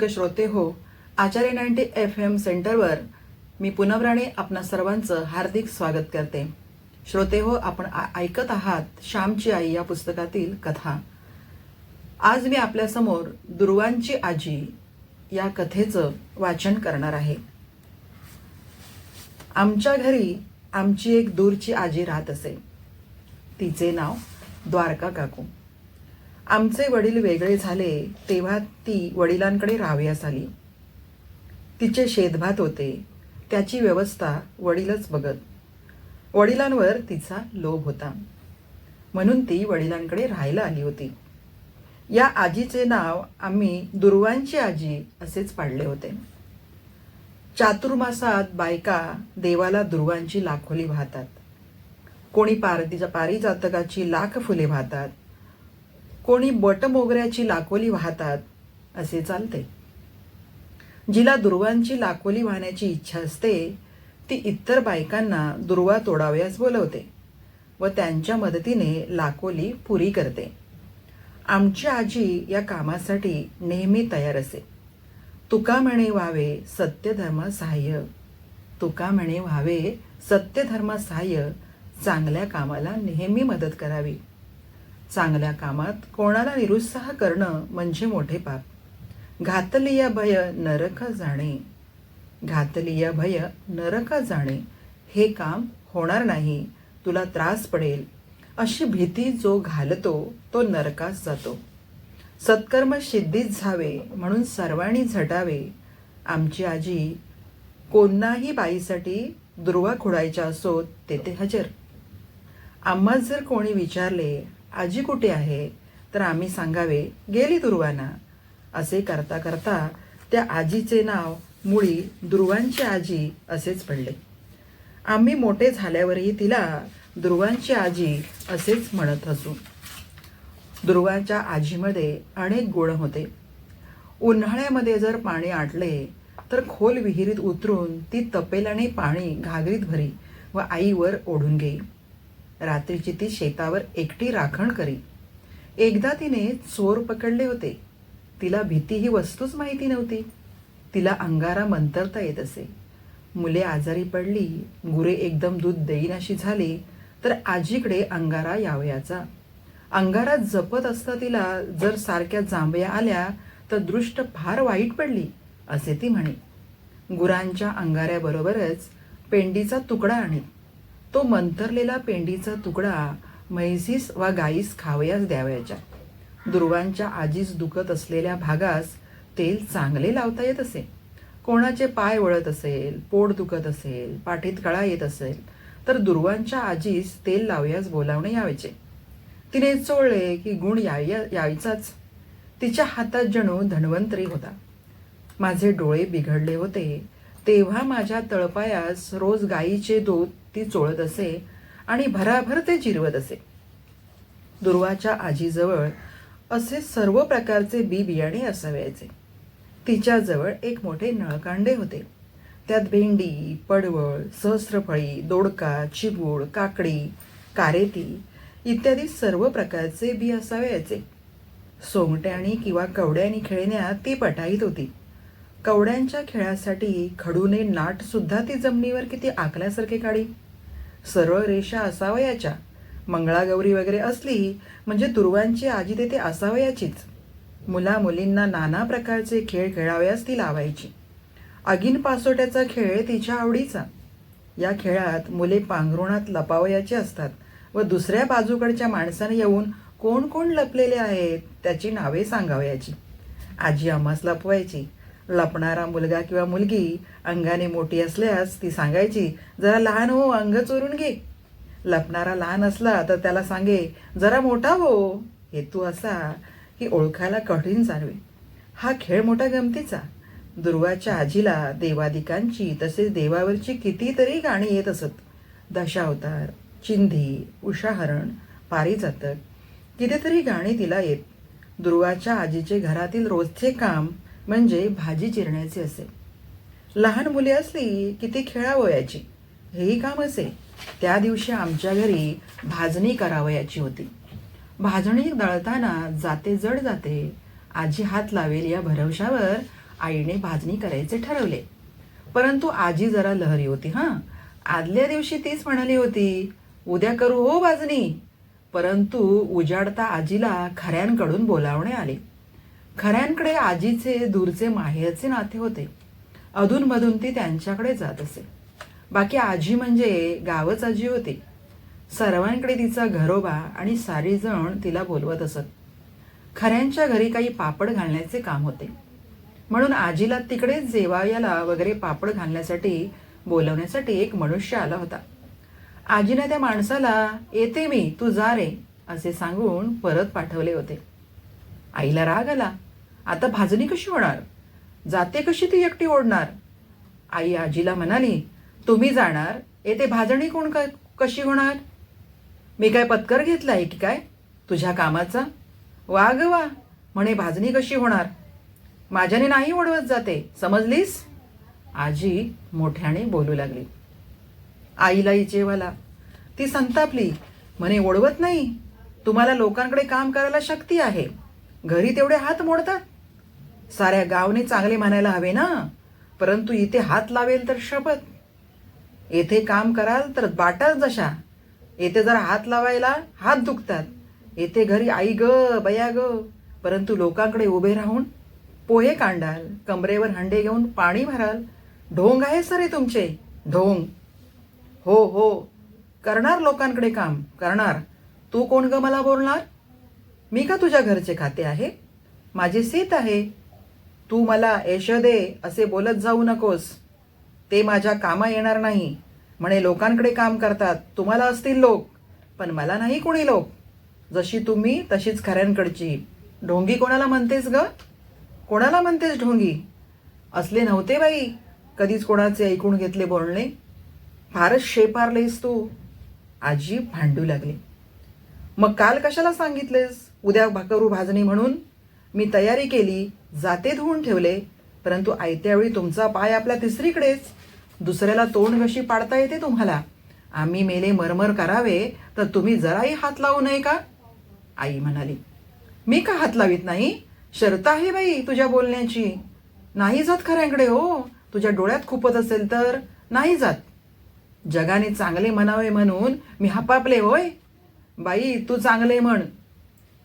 नमस्कार श्रोते हो आचार्य नाईन्टी एफ एम सेंटरवर मी पुनवराणे आपणा सर्वांचं हार्दिक स्वागत करते. श्रोते हो आपण ऐकत आहात श्यामची आई या पुस्तकातील कथा. आज मी आपल्यासमोर दुर्वांची आजी या कथेचं वाचन करणार आहे. आमच्या घरी आमची एक दूरची आजी राहत असे. तिचे नाव द्वारका काकू. आमचे वडील वेगळे झाले तेव्हा ती वडिलांकडे राहावयास आली. तिचे शेतभात होते. त्याची व्यवस्था वडीलच बघत. वडिलांवर तिचा लोभ होता. म्हणून ती वडिलांकडे राहायला आली होती. या आजीचे नाव आम्ही दुर्वांची आजी असेच पाडले होते. चातुर्मासात बायका देवाला दुर्वांची लाखोली वाहतात. कोणी पार तिच्या पारिजातकाची लाख फुले वाहतात. कोणी बटमोगऱ्याची लाकोली वाहतात असे चालते. जिला दुर्वांची लाकोली वाहण्याची इच्छा असते ती इतर बायकांना दुर्वा तोडावयास बोलवते व त्यांच्या मदतीने लाकोली पुरी करते. आमची आजी या कामासाठी नेहमी तयार असे. तुका म्हणे व्हावे सत्यधर्म सहाय्य. तुका म्हणे व्हावे सत्यधर्म सहाय्य चांगल्या कामाला नेहमी मदत करावी. चांगल्या कामात कोणाला निरुत्साह करणं म्हणजे मोठे पाप. घातलीय भय नरक जाणे. घातलीय भय नरक जाणे. हे काम होणार नाही. तुला त्रास पडेल. अशी भीती जो घालतो तो नरकास जातो. सत्कर्म सिद्धीच झावे म्हणून सर्वांनी झटावे. आमची आजी कोणाही बाईसाठी दुर्वा खोडायच्या असोत तेथे हजर. आम्हाच जर कोणी विचारले आजी कुठे आहे? तर आम्ही सांगावे गेली दुर्वाना. असे करता करता त्या आजीचे नाव मुळी दुर्वांची आजी असेच पडले. आम्ही मोठे झाल्यावरही तिला दुर्वांची आजी असेच म्हणत असू. दुर्वांच्या आजीमध्ये अनेक गुण होते. उन्हाळ्यामध्ये जर पाणी आटले तर खोल विहिरीत उतरून ती तपेलाने पाणी घागरीत भरी व आईवर ओढून घेई. रात्रीची ती शेतावर एकटी राखण करी. एकदा तिने चोर पकडले होते. तिला भीती ही वस्तूच माहिती नव्हती. तिला अंगारा मंतरता येत असे. मुले आजारी पडली गुरे एकदम दूध देईनाशी झाली तर आजीकडे अंगारा यावयाचा. अंगारा जपत असता तिला जर सारख्या जांभया आल्या तर दृष्ट फार वाईट पडली असे ती म्हणे. गुरांच्या अंगाऱ्याबरोबरच पेंडीचा तुकडा आणे. तो मंतरलेला पेंडीचा तुकडा म्हैसीस वा गाईस खावयास द्यावयाच्या. दुर्वांच्या आजीस दुखत असलेल्या भागास तेल चांगले लावता येत असे. कोणाचे पाय वळत असेल पोट दुखत असेल पाठीत कळा येत असेल तर दुर्वांच्या आजीस तेल लावयास बोलावणे यावेचे. तिने चोळले की गुण यायचाच. तिच्या हातात जणू धन्वंतरी होता. माझे डोळे बिघडले होते. तेव्हा माझ्या तळपायास रोज गाईचे दूध ती चोळत असे आणि भराभर ते जिरवत असे. दुर्वाच्या आजीजवळ असे सर्व प्रकारचे बी बियाणे असावयाचे. तिच्याजवळ एक मोठे नळकांडे होते. त्यात भेंडी पडवळ सहस्रफळी दोडका चिबूड काकडी कारेती इत्यादी सर्व प्रकारचे बी असावयाचे. सोंगट्यानी किंवा कवड्यानी खेळण्यात ती पटाईत होती. कवड्यांच्या खेळासाठी खडूने नाट सुद्धा ती जमिनीवर किती आकल्यासारखे काढी? सरळ रेषा असावयाच्या. मंगळागौरी वगैरे असली म्हणजे दुर्वांची आजी तेथे असावयाचीच. मुला मुलींना नाना प्रकारचे खेळ खेळावयास ती लावायची. अगिन पासोट्याचा खेळ तिच्या आवडीचा. या खेळात मुले पांघरुणात लपावयाची असतात व दुसऱ्या बाजूकडच्या माणसाने येऊन कोण कोण लपलेले आहेत त्याची नावे सांगावयाची. आजी आम्हास लपवायची. लपणारा मुलगा किंवा मुलगी अंगाने मोठी असल्यास ती सांगायची जरा लहान हो अंग चोरून घे. लपणारा लहान असला तर त्याला सांगे जरा मोठा हो. हेतू असा की ओळखायला कठीण जाणवे. हा खेळ मोठा गमतीचा. दुर्गाच्या आजीला देवादिकांची तसेच देवावरची कितीतरी गाणी येत असत. दशावतार चिंधी उषाहरण पारिजातक कितीतरी गाणी तिला येत. दुर्गाच्या आजीचे घरातील रोजचे काम म्हणजे भाजी चिरण्याचे असे. लहान मुले असली की ती खेळावयाची. हेही काम असे. त्या दिवशी आमच्या घरी भाजणी करावयाची होती. भाजणी दळताना जाते जड जाते आजी हात लावेल या भरवशावर आईने भाजणी करायचे ठरवले. परंतु आजी जरा लहरी होती हां. आदल्या दिवशी तीच म्हणाली होती उद्या करू हो भाजणी. परंतु उजाडता आजीला खऱ्यांकडून बोलावणे आले. खऱ्यांकडे आजीचे दूरचे माहेरचे नाते होते. अधूनमधून ती त्यांच्याकडे जात असे. बाकी आजी म्हणजे गावच आजी होती. सर्वांकडे तिचा घरोबा आणि सारी जण तिला बोलवत असत. खऱ्यांच्या घरी काही पापड घालण्याचे काम होते. म्हणून आजीला तिकडेच जेवायला वगैरे पापड घालण्यासाठी बोलवण्यासाठी एक मनुष्य आला होता. आजीने त्या माणसाला येते मी तू जा रे असे सांगून परत पाठवले होते. आईला राग आला. आता भाजणी कशी होणार? जाते कशी ती एकटी ओढणार? आई आजीला म्हणाली तुम्ही जाणार येते भाजणी कोण काय कशी होणार? मी काय पत्कर घेतला आहे की काय? तुझ्या कामाचा? वा ग वा म्हणे भाजणी कशी होणार? माझ्याने नाही ओढवत जाते समजलीस? आजी मोठ्याने बोलू लागली. आईला इचेवाला ती संतापली म्हणे ओढवत नाही. तुम्हाला लोकांकडे काम करायला शक्ती आहे. घरी तेवढे हात मोडतात. साऱ्या गावने चांगले म्हणायला हवे ना. परंतु इथे हात लावेल तर शपथ. येथे काम कराल तर बाटाल जशा. येथे जर हात लावायला हात दुखतात. येथे घरी आई ग बया ग. परंतु लोकांकडे उभे राहून पोहे कांडाल कमरेवर हंडे घेऊन पाणी भराल. ढोंग आहे सरे तुमचे. ढोंग. हो हो. करणार लोकांकडे काम. करणार. तू कोण ग मला बोलणार? मी का तुझ्या घरचे खाते आहे? माझे सीत आहे. तू मला यश दे असे बोलत जाऊ नकोस. ते माझ्या कामा येणार नाही. म्हणे लोकांकडे काम करतात. तुम्हाला असतील लोक पण मला नाही कोणी लोक. जशी तुम्ही तशीच खऱ्यांकडची. ढोंगी कोणाला म्हणतेस ग? कोणाला म्हणतेस ढोंगी? असले नव्हते बाई कधीच कोणाचे ऐकून घेतले बोलणे. फारच शेपारलेस तू. आजी भांडू लागली. मग काल कशाला सांगितलेस? उद्या भाकरू भाजणी म्हणून? मी तयारी केली जाते धुवून ठेवले परंतु आयत्या वेळी तुमचा पाय आपल्या तिसरीकडेच. दुसऱ्याला तोंड कशी पाडता येते तुम्हाला? आम्ही मेले मरमर करावे तर तुम्ही जराही हात लावू नये का? आई म्हणाली मी का हात लावित नाही? शर्त आहे बाई तुझ्या बोलण्याची. नाही जात खऱ्यांकडे हो. तुझ्या डोळ्यात खुपत असेल तर नाही जात. जगाने चांगले म्हणावे म्हणून मी हपापले होय. बाई तू चांगले म्हण.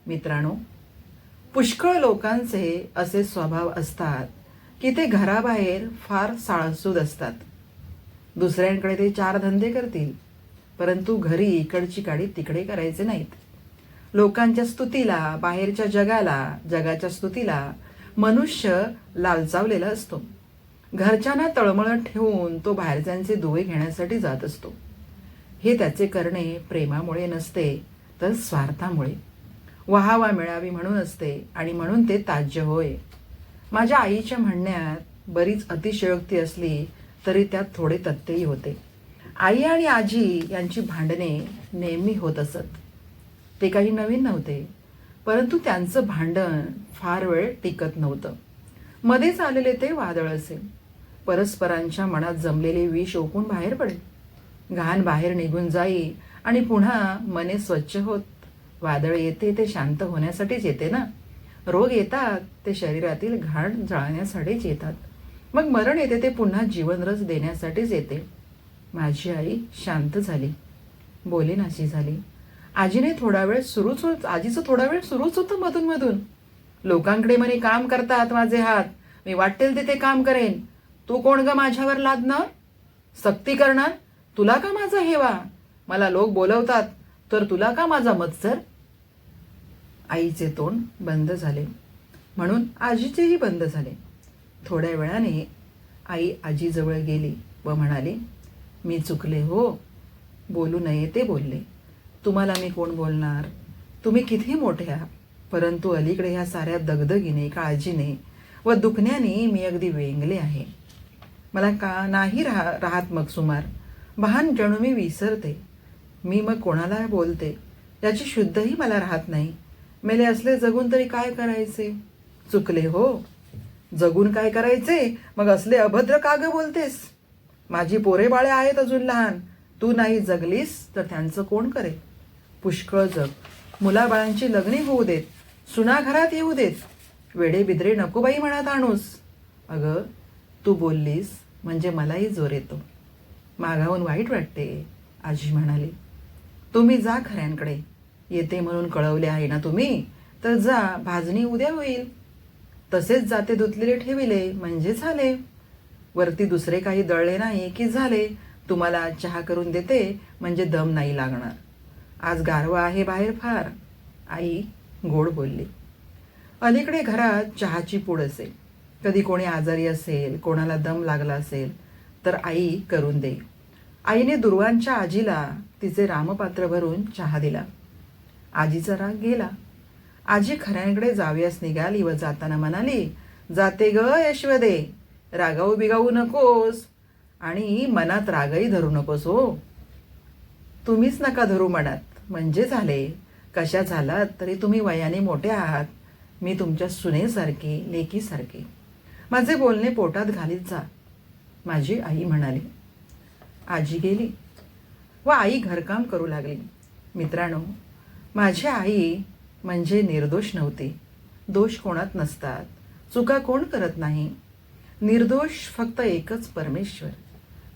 मित्रांनो पुष्कळ लोकांचे असे स्वभाव असतात की ते घराबाहेर फार साळसूद असतात. दुसऱ्यांकडे ते चार धंदे करतील परंतु घरी इकडची काडी तिकडे करायचे नाहीत. लोकांच्या स्तुतीला बाहेरच्या जगाला जगाच्या स्तुतीला मनुष्य लालचावलेला असतो. घरच्यांना तळमळत ठेवून तो बाहेरच्यांचे दुवे घेण्यासाठी जात असतो. हे त्याचे करणे प्रेमामुळे नसते तर स्वार्थामुळे. वाहावा मिळावी म्हणून असते आणि म्हणून ते ताज्य होय. माझ्या आईच्या म्हणण्यात बरीच अतिशयोक्ती असली तरी त्यात थोडे तथ्यही होते. आई आणि आजी यांची भांडणे नेहमी होत असत. ते काही नवीन नव्हते परंतु त्यांचं भांडण फार वेळ टिकत नव्हतं. मध्येच आलेले ते वादळ असे. परस्परांच्या मनात जमलेले विष ओकून बाहेर पडेल. घाण बाहेर निघून जाई आणि पुन्हा मने स्वच्छ होत वादळ येते ते शांत होण्यासाठीच येते ना? रोग येतात ते शरीरातील घाण जाळण्यासाठीच येतात. मग मरण येते ते पुन्हा जीवनरस देण्यासाठीच येते. माझी आई शांत झाली. बोलेनाशी झाली. आजीने थोडा वेळ सुरूच होत आजीचं थोडा वेळ सुरूच होतं मधून मधून लोकांकडे म्हणे काम करतात माझे हात. मी वाटेल तिथे काम करेन. तू कोण ग माझ्यावर लादणार सक्ती करणार? तुला का माझा हेवा? मला लोक बोलवतात. तर तुला का माझा मत्सर? आईचे तोंड बंद झाले. म्हणून आजीचेही बंद झाले. थोड्या वेळाने आई आजीजवळ गेली व म्हणाली मी चुकले हो. बोलू नये ते बोलले. तुम्हाला मी कोण बोलणार? तुम्ही किती मोठे आहात परंतु अलीकडे ह्या साऱ्या दगदगीने काळजीने व दुखण्याने मी अगदी वेंगले आहे. मला का नाही राहा राहत मग सुमार? बहान जणू मी विसरते. मी मग कोणाला बोलते? याची शुद्धही मला राहत नाही. मेले असले जगून तरी काय करायचे? चुकले हो. जगून काय करायचे? मग असले अभद्र का ग बोलतेस. माझी पोरे बाळे आहेत अजून लहान. तू नाही जगलीस तर त्यांचं कोण करे? पुष्कळ जग. मुलाबाळांची लग्ने होऊ देत. सुना घरात येऊ देत. वेडे बिद्रे नको बाई म्हणत आणूस. अगं तू बोललीस म्हणजे मलाही जोर येतो. मागाहून वाईट वाटते आजी म्हणाली. तुम्ही जा खऱ्यांकडे. येते म्हणून कळवले आहे ना तुम्ही? तर जा भाजणी उद्या होईल. तसेच जाते धुतलेले ठेविले म्हणजे झाले. वरती दुसरे काही दळले नाही की झाले. तुम्हाला चहा करून देते म्हणजे दम नाही लागणार. आज गारवा आहे बाहेर फार. आई गोड बोलली. अलीकडे घरात चहाची पूड असेल. कधी कोणी आजारी असेल कोणाला दम लागला असेल तर आई करून देईल. आईने दुर्वांच्या आजीला तिचे रामपात्र भरून चहा दिला. आजीचा राग गेला. आजी खऱ्यांकडे जाऊयास निघाली व जाताना म्हणाली जाते ग यशवदे. रागाऊ बिगावू नकोस. आणि मनात रागही धरू नकोस हो. तुम्हीच नका धरू मनात. म्हणजे झाले. कशा झालात तरी तुम्ही वयाने मोठे आहात. मी तुमच्या सुनेसारखी लेकीसारखी. माझे बोलणे पोटात घालीत जा. माझी आई म्हणाली. आजी गेली. व आई घरकाम करू लागली. मित्रांनो माझी आई म्हणजे निर्दोष नव्हती. दोष कोणात नसतात. चुका कोण करत नाही? निर्दोष फक्त एकच परमेश्वर.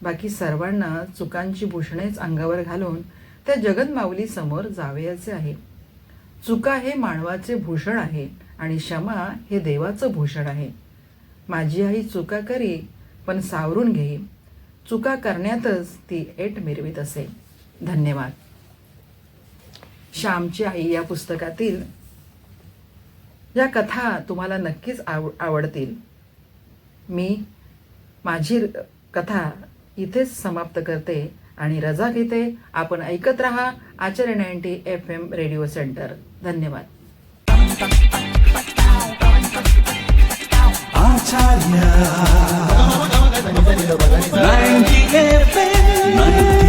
बाकी सर्वांना चुकांची भूषणेच अंगावर घालून त्या जगनमाऊलीसमोर जावयाचे आहे. चुका हे मानवाचे भूषण आहे आणि क्षमा हे देवाचं भूषण आहे. माझी आई चुका करी पण सावरून घेई. चुका करण्यातच ती एट मिरवीत असे. धन्यवाद. श्यामची आई या पुस्तकातील या कथा तुम्हाला नक्कीच आव आवडतील. मी माझी कथा इथेच समाप्त करते आणि रजा घेते. आपण ऐकत रहा आचार्य ninety F M radio centre. धन्यवाद. आचार्य. 90 FM